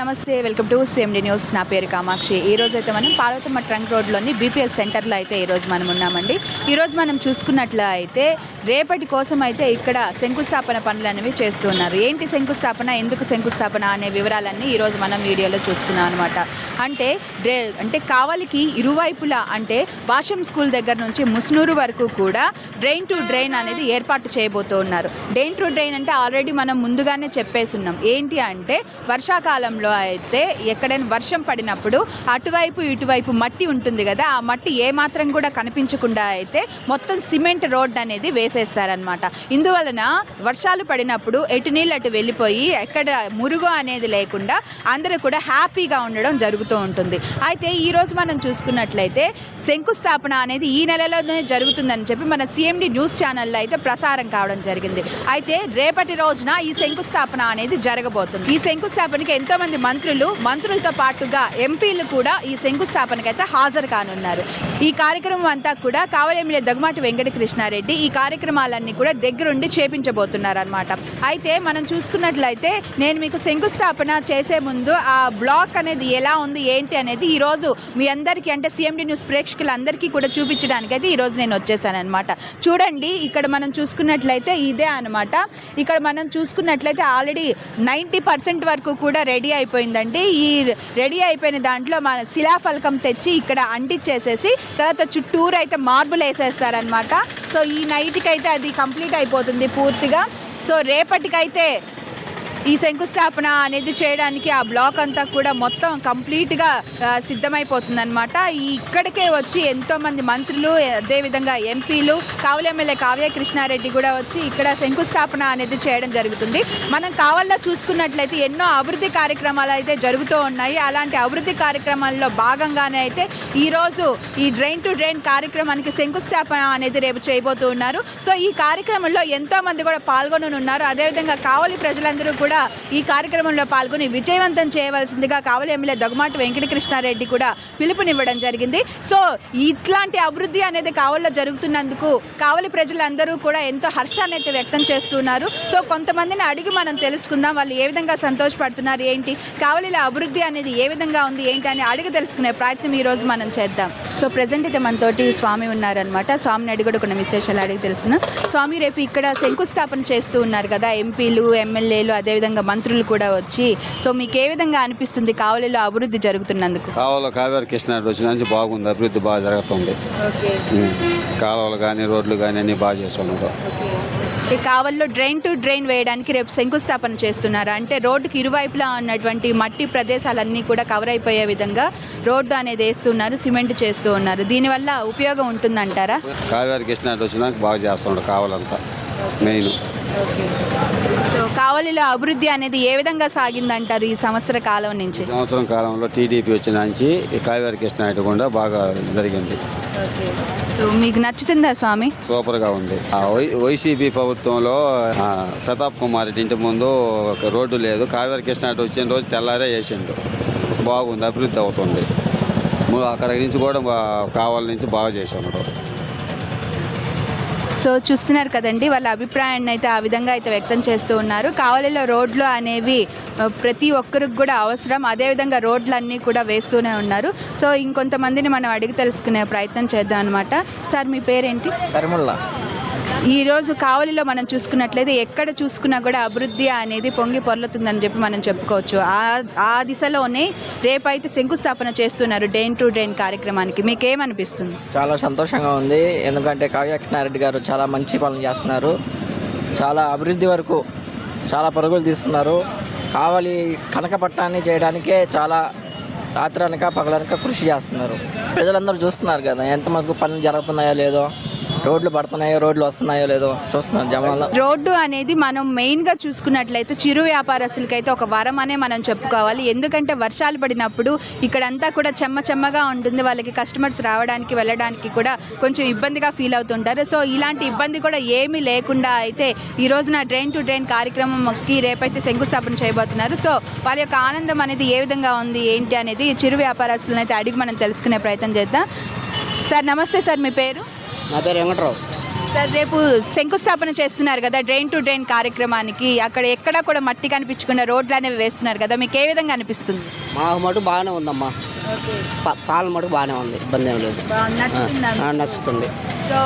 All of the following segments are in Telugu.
నమస్తే వెల్కమ్ టు సిఎండి న్యూస్ నా పేరు కామాక్షి. ఈ రోజు అయితే మనం పార్వతమ్మ ట్రంక్ రోడ్లోని బీపీఎల్ సెంటర్లో అయితే ఈరోజు మనం ఉన్నామండి. ఈరోజు మనం చూసుకున్నట్లు అయితే రేపటి కోసం అయితే ఇక్కడ శంకుస్థాపన పనులు అనేవి చేస్తున్నారు ఏంటి శంకుస్థాపన ఎందుకు శంకుస్థాపన అనే వివరాలన్నీ ఈరోజు మనం వీడియోలో చూసుకున్నాం అనమాట అంటే డ్రే అంటే కావలికి ఇరువైపులా అంటే భాషం స్కూల్ దగ్గర నుంచి ముస్నూరు వరకు కూడా డ్రైన్ టు డ్రైన్ అనేది ఏర్పాటు చేయబోతూ ఉన్నారు. డ్రైన్ టు డ్రైన్ అంటే ఆల్రెడీ మనం ముందుగానే చెప్పేసి ఉన్నాం. ఏంటి అంటే వర్షాకాలంలో అయితే ఎక్కడైనా వర్షం పడినప్పుడు అటువైపు ఇటువైపు మట్టి ఉంటుంది కదా ఆ మట్టి ఏ మాత్రం కూడా కనిపించకుండా అయితే మొత్తం సిమెంట్ రోడ్ అనేది వేసేస్తారనమాట ఇందువలన వర్షాలు పడినప్పుడు ఎటు నీళ్ళు అటు వెళ్ళిపోయి ఎక్కడ మురుగు అనేది లేకుండా అందరూ కూడా హ్యాపీగా ఉండడం జరుగుతూ ఉంటుంది. అయితే ఈరోజు మనం చూసుకున్నట్లయితే శంకుస్థాపన అనేది ఈ నెలలోనే జరుగుతుందని చెప్పి మన సిఎండి న్యూస్ ఛానల్లో అయితే ప్రసారం కావడం జరిగింది. అయితే రేపటి రోజున ఈ శంకుస్థాపన అనేది జరగబోతుంది. ఈ శంకుస్థాపనకి ఎంతోమంది మంది మంత్రులు మంత్రులతో పాటుగా ఎంపీలు కూడా ఈ శంకుస్థాపనకైతే అయితే హాజరు కానున్నారు. ఈ కార్యక్రమం అంతా కూడా కావలి ఎమ్మెల్యే దగ్గమాటి వెంకట కృష్ణారెడ్డి ఈ కార్యక్రమాలన్నీ కూడా దగ్గరుండి చేపించబోతున్నారు అనమాట అయితే మనం చూసుకున్నట్లయితే నేను మీకు శంకుస్థాపన చేసే ముందు ఆ బ్లాక్ అనేది ఎలా ఉంది ఏంటి అనేది ఈ రోజు మీ అందరికీ అంటే సిఎండి న్యూస్ ప్రేక్షకులందరికీ కూడా చూపించడానికి అయితే ఈ రోజు నేను వచ్చేసాను అనమాట చూడండి ఇక్కడ మనం చూసుకున్నట్లయితే ఇదే అనమాట ఇక్కడ మనం చూసుకున్నట్లయితే ఆల్రెడీ నైంటీ పర్సెంట్ వరకు కూడా రెడీ అయిపోయిందండి. ఈ రెడీ అయిపోయిన దాంట్లో మన శిలాఫలకం తెచ్చి ఇక్కడ అంటించేసేసి తర్వాత చుట్టూరు అయితే మార్బుల్ వేసేస్తారనమాట సో ఈ నైట్కి అయితే అది కంప్లీట్ అయిపోతుంది పూర్తిగా. సో రేపటికైతే ఈ శంకుస్థాపన అనేది చేయడానికి ఆ బ్లాక్ అంతా కూడా మొత్తం కంప్లీట్గా సిద్ధమైపోతుంది అనమాట ఈ ఇక్కడికే వచ్చి ఎంతోమంది మంత్రులు అదేవిధంగా ఎంపీలు కావలి ఎమ్మెల్యే కావ్య కృష్ణారెడ్డి కూడా వచ్చి ఇక్కడ శంకుస్థాపన అనేది చేయడం జరుగుతుంది. మనం కావాలో చూసుకున్నట్లయితే ఎన్నో అభివృద్ధి కార్యక్రమాలు అయితే జరుగుతూ ఉన్నాయి. అలాంటి అభివృద్ధి కార్యక్రమాల్లో భాగంగానే అయితే ఈరోజు ఈ డ్రైన్ టు డ్రైన్ కార్యక్రమానికి శంకుస్థాపన అనేది రేపు చేయబోతూ ఉన్నారు. సో ఈ కార్యక్రమంలో ఎంతో మంది కూడా పాల్గొనున్నారు అదేవిధంగా కావలి ప్రజలందరూ కూడా ఈ కార్యక్రమంలో పాల్గొని విజయవంతం చేయవలసిందిగా కావలి ఎమ్మెల్యే దగ్గుమాటి వెంకటకృష్ణారెడ్డి కూడా పిలుపునివ్వడం జరిగింది. సో ఇట్లాంటి అభివృద్ధి అనేది కావలిలో జరుగుతున్నందుకు కావలి ప్రజలందరూ కూడా ఎంతో హర్షాన్ని అయితే వ్యక్తం చేస్తున్నారు. సో కొంతమందిని అడిగి మనం తెలుసుకుందాం. వాళ్ళు ఏ విధంగా సంతోషపడుతున్నారు? ఏంటి? కావలిలో అభివృద్ధి అనేది ఏ విధంగా ఉంది? ఏంటి? అని అడిగి తెలుసుకునే ప్రయత్నం ఈ రోజు మనం చేద్దాం. సో ప్రజెంట్ అయితే మనతోటి స్వామి ఉన్నారనమాట స్వామిని అడిగి కూడా కొన్ని విశేషాలు అడిగి తెలుసుకున్నాం స్వామి రేపు ఇక్కడ శంకుస్థాపన చేస్తూ ఉన్నారు కదా. ఎంపీలు ఎమ్మెల్యేలు అదే అదేవిధంగా మంత్రులు కూడా వచ్చి సో మీకు ఏ విధంగా అనిపిస్తుంది కావలిలో అభివృద్ధి జరుగుతున్నందుకు? కాలువలో కావేరి కృష్ణారెడ్డి వచ్చిన నుంచి బాగుంది అభివృద్ధి బాగా జరుగుతుంది. కాలువలు కానీ రోడ్లు కానీ అన్నీ బాగా చేస్తున్నాడు ఈ కావల్లో డ్రైన్ టు డ్రైన్ వేయడానికి రేపు శంకుస్థాపన చేస్తున్నారు. అంటే రోడ్డుకి ఇరువైపులా ఉన్నటువంటి మట్టి ప్రదేశాలన్నీ కూడా కవర్ అయిపోయే విధంగా రోడ్డు అనేది వేస్తున్నారు సిమెంట్ చేస్తూ ఉన్నారు. దీనివల్ల ఉపయోగం ఉంటుందంటారా? కావేరి కృష్ణారెడ్డి వచ్చినాక బాగా చేస్తున్నాడు కావాలంతా మెయిన్. కావలిలో అభివృద్ధి అనేది ఏ విధంగా సాగిందంటారు ఈ సంవత్సర కాలం నుంచి? సంవత్సరం కాలంలో టీడీపీ వచ్చిన నుంచి కావేరి కృష్ణారెడ్డి కూడా బాగా జరిగింది. సో మీకు నచ్చుతుందా స్వామి? సూపర్గా ఉంది. ఆ వై వైసీపీ ప్రభుత్వంలో ఆ, ప్రతాప్ కుమార్ రెడ్డి ఇంటి ముందు ఒక రోడ్డు లేదు. కావేరి కృష్ణారెడ్డి వచ్చిన రోజు తెల్లారే వేసిండు. బాగుంది అభివృద్ధి అవుతుంది. ము- అక్కడ నుంచి కూడా బా- కావాల నుంచి బాగా చేసాడు సో చూస్తున్నారు కదండి వాళ్ళ అభిప్రాయాన్ని అయితే ఆ విధంగా అయితే వ్యక్తం చేస్తూ ఉన్నారు. కావలిలో రోడ్లు అనేవి ప్రతి ఒక్కరికి కూడా అవసరం. అదేవిధంగా రోడ్లు అన్నీ కూడా వేస్తూనే ఉన్నారు. సో ఇంకొంతమందిని మనం అడిగి తెలుసుకునే ప్రయత్నం చేద్దాం అనమాట సార్ మీ పేరేంటి? కరిముల్ల ఈరోజు కావలిలో మనం చూసుకున్నట్లయితే ఎక్కడ చూసుకున్నా కూడా అభివృద్ధి అనేది పొంగి పొర్లుతుందని చెప్పి మనం చెప్పుకోవచ్చు. ఆ ఆ దిశలోనే రేపైతే శంకుస్థాపన చేస్తున్నారు డెయిన్ టు డ్రైన్ కార్యక్రమానికి. మీకేమనిపిస్తుంది? చాలా సంతోషంగా ఉంది. ఎందుకంటే కావ్యకృష్ణారెడ్డి గారు చాలా మంచి పనులు చేస్తున్నారు. చాలా అభివృద్ధి వరకు చాలా పరుగులు తీస్తున్నారు. కావలి కనకపట్నాన్ని చేయడానికే చాలా రాత్రి అనక పగలనక కృషి చేస్తున్నారు. ప్రజలందరూ చూస్తున్నారు కదా ఎంతమంది పనులు జరుగుతున్నాయో లేదో. రోడ్లు పడుతున్నాయో రోడ్లు వస్తున్నాయో లేదో చూస్తున్నాం జనాలు రోడ్డు అనేది మనం మెయిన్గా చూసుకున్నట్లయితే చిరు వ్యాపారస్తులకైతే ఒక వరం అనే మనం చెప్పుకోవాలి. ఎందుకంటే వర్షాలు పడినప్పుడు ఇక్కడంతా కూడా చెమ్మ చెమ్మగా ఉంటుంది. వాళ్ళకి కస్టమర్స్ రావడానికి వెళ్ళడానికి కూడా కొంచెం ఇబ్బందిగా ఫీల్ అవుతుంటారు. సో ఇలాంటి ఇబ్బంది కూడా ఏమీ లేకుండా అయితే ఈ రోజున డ్రైన్ టు డ్రైన్ కార్యక్రమంకి రేపైతే శంకుస్థాపన చేయబోతున్నారు. సో వాళ్ళ యొక్క ఆనందం అనేది ఏ విధంగా ఉంది ఏంటి అనేది చిరు వ్యాపారస్తులను అయితే అడిగి మనం తెలుసుకునే ప్రయత్నం చేద్దాం. సార్ నమస్తే సార్ మీ పేరు? నా పేరు వెంకట్రావు. సార్ రేపు శంకుస్థాపన చేస్తున్నారు కదా డ్రైన్ టు డ్రైన్ కార్యక్రమానికి. అక్కడ ఎక్కడా కూడా మట్టి కనిపించకుండా రోడ్లు అనేవి వేస్తున్నారు కదా మీకు ఏ విధంగా అనిపిస్తుంది? మాకు మటు బాగానే ఉందమ్మా. ప- పాలన మటు బాగానే ఉంది ఇబ్బంది ఏం లేదు. నచ్చుతుందా సో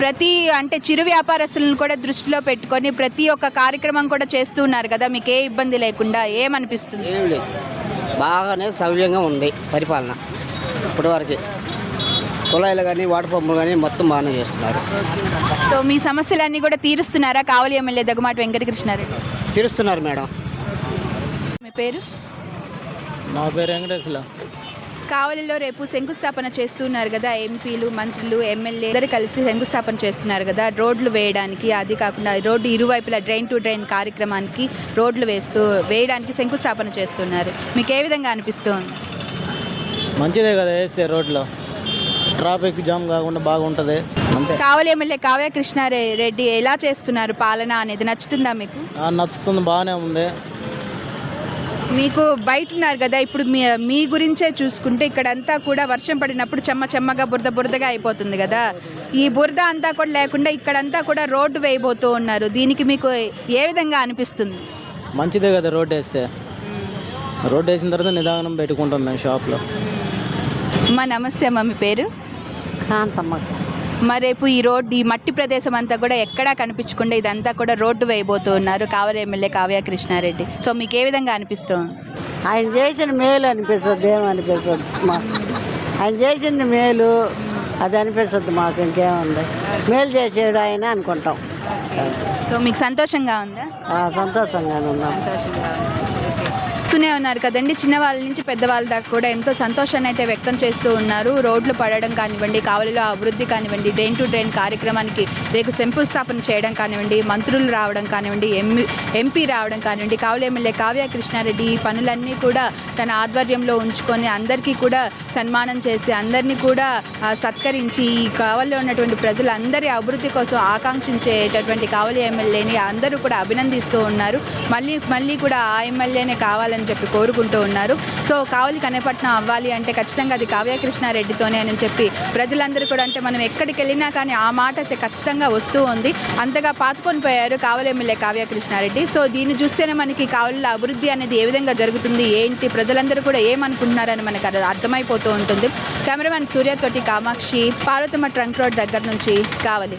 ప్రతి అంటే చిరు వ్యాపారస్తులను కూడా దృష్టిలో పెట్టుకొని ప్రతి ఒక్క కార్యక్రమం కూడా చేస్తూ ఉన్నారు కదా మీకు ఏ ఇబ్బంది లేకుండా ఏమనిపిస్తుంది? ఏం లేదు. బాగానే సౌకర్యంగా ఉంది పరిపాలన ఇప్పటి వరకు కుళాయిలు కానీ వాటర్ పంపులు కానీ మొత్తం బాగానే చేస్తున్నారు. సో మీ సమస్యలన్నీ కూడా తీరుస్తున్నారా? కావలి ఎమ్మెల్యే దగ్గుమాటి వెంకటకృష్ణారెడ్డి. తీరుస్తున్నారు మేడం. మీ పేరు? నా పేరు వెంకటేశ్వర. కావలిలో రేపు శంకుస్థాపన చేస్తున్నారు కదా ఎంపీలు మంత్రులు ఎమ్మెల్యే అందరూ కలిసి శంకుస్థాపన చేస్తున్నారు కదా రోడ్లు వేయడానికి అది కాకుండా రోడ్డు ఇరువైపులా డ్రైన్ టు డ్రైన్ కార్యక్రమానికి రోడ్లు వేస్తూ వేయడానికి శంకుస్థాపన చేస్తున్నారు. మీకు ఏ విధంగా అనిపిస్తుంది? మంచిదే కదా వేస్తే రోడ్లో. ట్రాఫిక్ జామ్ కాకుండా బాగుంటుంది. అంతే. కావలి ఎమ్మెల్యే కావ్య కృష్ణారెడ్డి ఎలా చేస్తున్నారు పాలన అనేది? నచ్చుతుందా మీకు? ఆ, నచ్చుతుంది బాగానే ఉంది. మీకు బయట ఉన్నారు కదా ఇప్పుడు మీ మీ గురించే చూసుకుంటే ఇక్కడంతా కూడా వర్షం పడినప్పుడు చెమ్మ చెమ్మగా బురద బురదగా అయిపోతుంది కదా. ఈ బురద అంతా కూడా లేకుండా ఇక్కడంతా కూడా రోడ్డు వేయబోతూ ఉన్నారు. దీనికి మీకు ఏ విధంగా అనిపిస్తుంది? మంచిదే కదా రోడ్ వేస్తే. రోడ్ వేసిన తర్వాత నిదానం పెట్టుకుంటాం మేము షాప్లో. అమ్మ నమస్తే అమ్మ మీ పేరు? కాంతమ్మ మరి రేపు ఈ రోడ్డు ఈ మట్టి ప్రదేశం అంతా కూడా ఎక్కడా కనిపించకుండా ఇదంతా కూడా రోడ్డు వేయబోతూ ఉన్నారు కావలి ఎమ్మెల్యే కావ్య కృష్ణారెడ్డి. సో మీకు ఏ విధంగా అనిపిస్తుంది ఆయన చేసిన మేలు అనిపిస్తుంది ఏమనిపిస్తుంది మాకు? ఆయన చేసింది మేలు అది అనిపిస్తుంది మాకు ఇంకేముంది. మేలు చేసాడు ఆయన అనుకుంటాం. సో మీకు సంతోషంగా ఉందా? ఆ, సంతోషంగానే ఉన్నాం. సంతోషంగా చూస్తూనే ఉన్నారు కదండి. చిన్నవాళ్ళ నుంచి పెద్దవాళ్ళ దాకా కూడా ఎంతో సంతోషాన్ని అయితే వ్యక్తం చేస్తూ ఉన్నారు. రోడ్లు పడడం కానివ్వండి కావలిలో అభివృద్ధి కానివ్వండి డ్రైన్ టు డ్రైన్ కార్యక్రమానికి రేపు శంకుస్థాపన చేయడం కానివ్వండి మంత్రులు రావడం కానివ్వండి ఎంపీ ఎంపీ రావడం కానివ్వండి కావలి ఎమ్మెల్యే కావ్య కృష్ణారెడ్డి ఈ పనులన్నీ కూడా తన ఆధ్వర్యంలో ఉంచుకొని అందరికీ కూడా సన్మానం చేసి అందరినీ కూడా సత్కరించి ఈ కావలిలో ఉన్నటువంటి ప్రజలందరి అభివృద్ధి కోసం ఆకాంక్షించేటటువంటి కావలి ఎమ్మెల్యేని అందరూ కూడా అభినందిస్తూ ఉన్నారు. మళ్ళీ మళ్ళీ కూడా ఆ ఎమ్మెల్యేనే కావాలని చెప్పి కోరుకుంటూ ఉన్నారు. సో కావలి కనేపట్నం అవ్వాలి అంటే ఖచ్చితంగా అది కావ్యకృష్ణారెడ్డితోనే అని చెప్పి ప్రజలందరూ కూడా అంటే మనం ఎక్కడికి వెళ్ళినా కానీ ఆ మాట అయితే ఖచ్చితంగా వస్తూ ఉంది. అంతగా పాతుకొని పోయారు కావలి ఎమ్మెల్యే కావ్యకృష్ణారెడ్డి. సో దీన్ని చూస్తేనే మనకి కావలిలో అభివృద్ధి అనేది ఏ విధంగా జరుగుతుంది ఏంటి ప్రజలందరూ కూడా ఏమనుకుంటున్నారని మనకు అర్థమైపోతూ ఉంటుంది. కెమెరామెన్ సూర్యతోటి కామాక్షి పార్వతమ్మ ట్రంక్ రోడ్ దగ్గర నుంచి Kavali.